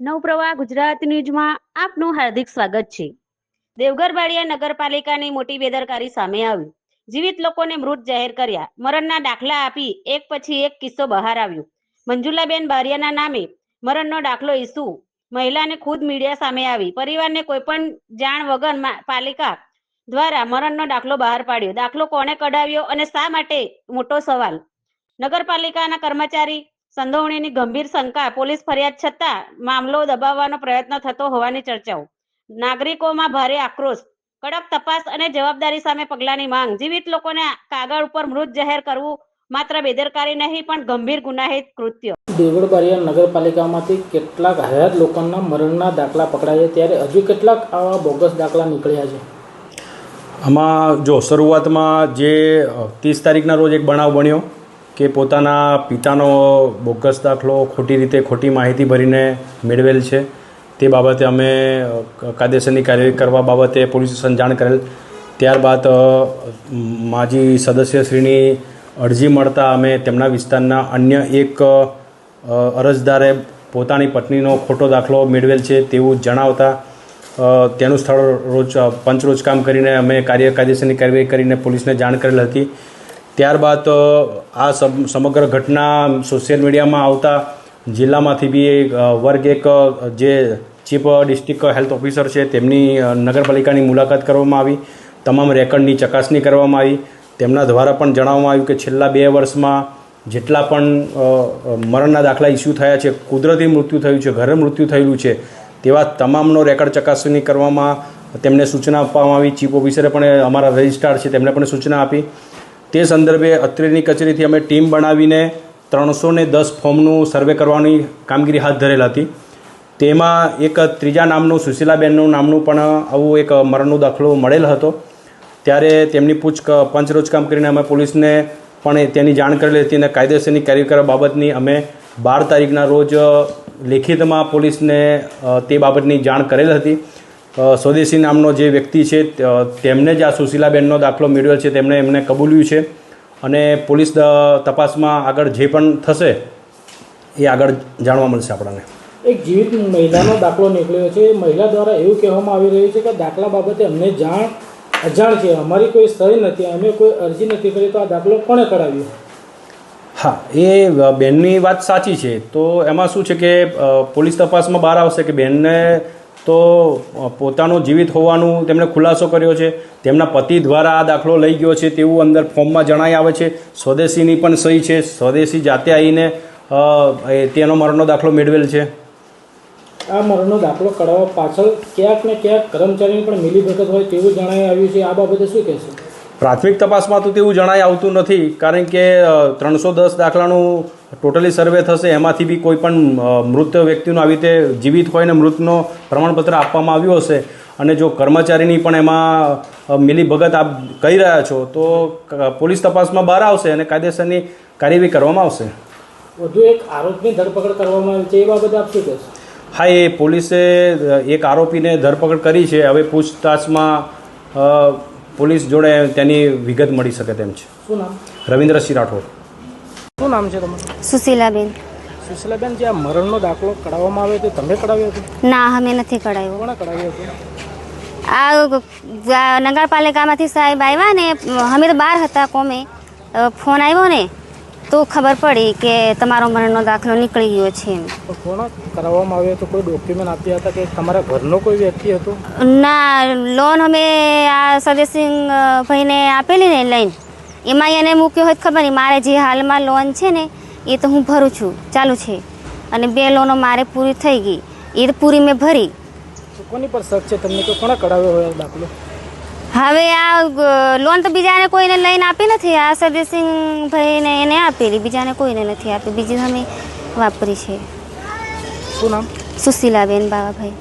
નવપ્રવાહ ગુજરાત ન્યૂઝમાં આપનું હાર્દિક સ્વાગત છે. દેવગર બાળિયા નગરપાલિકાની મોટી બેદરકારી સામે આવી. જીવિત લોકોને મૃત જાહેર કર્યા. મરણના દાખલા આપી એક પછી એક કિસ્સો બહાર આવ્યો. મંજુલાબેન બારિયાના નામે મરણનો દાખલો ઈસુ મહિલાને ખુદ મીડિયા સામે આવી. પરિવારને કોઈ પણ જાણ વગર પાલિકા દ્વારા મરણનો દાખલો બહાર પાડ્યો. દાખલો કોણે કઢાવ્યો અને શા માટે? મોટો સવાલ. નગરપાલિકાના કર્મચારી સંડોવણીની ગંભીર શંકા. પોલીસ ફરિયાદ છતાં મામલો દબાવવાનો પ્રયત્ન થતો હોવાની ચર્ચાઓ. નાગરિકોમાં ભારે આક્રોશ કડક તપાસ અને જવાબદારી સામે પગલાંની માંગ. જીવિત લોકોને કાગળ ઉપર મૃત જાહેર કરવું માત્ર બેદરકારી નહીં પણ ગંભીર ગુનાહિત કૃત્ય. દેવગઢ બારિયા નગરપાલિકામાંથી કેટલાક હયાત લોકોના મરણના દાખલા પકડાયા ત્યારે હજુ કેટલાક આવા બોગસ દાખલા નીકળ્યા છે? આમાં જો શરૂઆતમાં જે ત્રીસ તારીખના રોજ એક બનાવ બન્યો. કે પોતાના પિતાનો બોગસ દાખલો ખોટી રીતે ખોટી માહિતી ભરીને મેળવેલ છે. તે બાબતે અમે કાયદેસરની કાર્યવાહી કરવા બાબતે પોલીસ સ્ટેશન જાણ કરેલ. ત્યારબાદ માજી સદસ્યશ્રીની અરજી મળતા અમે તેમના વિસ્તારના અન્ય એક અરજદારે પોતાની પત્નીનો ખોટો દાખલો મેળવેલ છે તેવું જણાવતા તેનું સ્થળ રોજ પંચરોજ કામ કરીને અમે કાર્ય કાયદેસરની કાર્યવાહી કરીને પોલીસને જાણ કરેલ હતી. ત્યારબાદ આ સમ- સમગ્ર ઘટના સોશિયલ મીડિયામાં આવતા જિલ્લામાંથી બી વર્ગ એક જે ચીફ ડિસ્ટ્રિક્ટ હેલ્થ ઓફિસર છે, તેમની નગરપાલિકાની મુલાકાત કરવામાં આવી. તમામ રેકર્ડની ચકાસણી કરવામાં આવી. તેમના દ્વારા પણ જણાવવામાં આવ્યું કે છેલ્લા બે વર્ષમાં જેટલા પણ મરણના દાખલા ઇસ્યુ થયા છે, કુદરતી મૃત્યુ થયું છે, ઘરે મૃત્યુ થયેલું છે, તેવા તમામનો રેકર્ડ ચકાસણી કરવામાં તેમને સૂચના આપવામાં આવી. ચીફ ઓફિસરે પણ અમારા રજિસ્ટ્રાર છે, તેમને પણ સૂચના આપી. તે સંદર્ભે અત્રેની કચેરીથી અમે ટીમ બનાવીને ત્રણસો ને દસ ફોર્મનું સર્વે કરવાની કામગીરી હાથ ધરેલ હતી. તેમાં એક ત્રીજા નામનું, સુશીલાબેનનું નામનું પણ આવું એક મરણનો દાખલો મળેલ હતો. ત્યારે તેમની પૂછ પંચરોજ કામ કરીને અમે પોલીસને પણ તેની જાણ કરેલી હતી અને કાયદેસરની કાર્યવાહી બાબતની અમે બાર તારીખના રોજ લેખિતમાં પોલીસને તે બાબતની જાણ કરેલ હતી. સ્વદેશી નામનો જે વ્યક્તિ છે તેમને જ આ સુશીલાબેનનો દાખલો મેળવ્યો છે તેમણે એમને કબૂલ્યું છે. અને પોલીસ તપાસમાં આગળ જે પણ થશે એ આગળ જાણવા મળશે આપણને. એક જીવિત મહિલાનો દાખલો નીકળ્યો છે. મહિલા દ્વારા એવું કહેવામાં આવી રહ્યું છે કે દાખલા બાબતે અમને જાણ અજાણ છે. અમારી કોઈ સહી નથી. અમે કોઈ અરજી નથી કરી તો આ દાખલો કોણે કરાવ્યો? હા એ બેનની વાત સાચી છે. તો એમાં શું છે કે પોલીસ તપાસમાં બહાર આવશે કે બેનને તો પોતાનું જીવિત હોવાનું તેમણે ખુલાસો કર્યો છે. તેમના પતિ દ્વારા આ દાખલો લઈ ગયો છે તેવું અંદર ફોર્મમાં જણાઈ આવે છે. સ્વદેશીની પણ સહી છે. સ્વદેશી જાતે આવીને તેનો મરણનો દાખલો મેળવેલ છે. આ મરણનો દાખલો કઢાવવા પાછળ ક્યાંક ને ક્યાંક કર્મચારીની પણ મિલીભગત હોય તેવું જણાઈ આવ્યું છે. આ બાબતે શું કહેશો? પ્રાથમિક તપાસમાં તો તેવું જણાઈ આવતું નથી કારણ કે ત્રણસો દસ દાખલાનું ટોટલી સર્વે થશે એમાંથી બી કોઈ પણ મૃત વ્યક્તિનું આવી રીતે જીવિત હોય ને મૃતનો પ્રમાણપત્ર આપવામાં આવ્યું હશે. અને જો કર્મચારીની પણ એમાં મિલીભગત આપ કહી રહ્યા છો તો પોલીસ તપાસમાં બહાર આવશે અને કાયદેસરની કાર્યવાહી કરવામાં આવશે. વધુ એક આરોપની ધરપકડ કરવામાં આવી છે એ બાબતે આપ શું કહેશો? હા એ પોલીસે એક આરોપીને ધરપકડ કરી છે. હવે પૂછતાછમાં પોલીસ જોડે તેની વિગત મળી શકે તેમ છે. શું નામ? રવિન્દ્રસિંહ રાઠોડ. શું નામ છે તમારું? સુશીલાબેન. સુશીલાબેન જે આ મરણનો દાખલો કઢાવવામાં આવ્યો તે તમે કઢાવ્યો હતો ના અમે નથી કઢાવ્યો. કોણે કઢાવ્યો હતો આ આ નગરપાલિકામાંથી સાહેબ આવ્યા ને અમે તો બહાર હતા કોમે. ફોન આવ્યો ને તો ખબર પડી કે તમારો મરણનો દાખલો નીકળી ગયો છે એમ. કોણ કરાવવામાં આવ્યો હતો? કોઈ ડોક્યુમેન્ટ આપ્યા હતા કે તમારા ઘરનો કોઈ વ્યક્તિ હતો? ના લોન અમે આ સદસ્ય ભાઈને આપેલી ને લઈને. એમાં એને મૂક્યો હોય તો ખબર નહીં. મારે જે હાલમાં લોન છે ને એ તો હું ભરું છું. ચાલુ છે. અને બે લોનો મારે પૂરી થઈ ગઈ. એ તો પૂરી મેં ભરી. કોની પર શક છે? તમને કે કોણે કઢાવ્યો હોય દાખલો? હવે આ લોન તો બીજાને કોઈને લઈને આપી નથી. આ સદસ્યસિંહ ભાઈને એને આપેલી બીજાને કોઈને નથી આપી. બીજી અમે વાપરી છે. શું નામ? સુશીલાબેન બાવાભાઈ.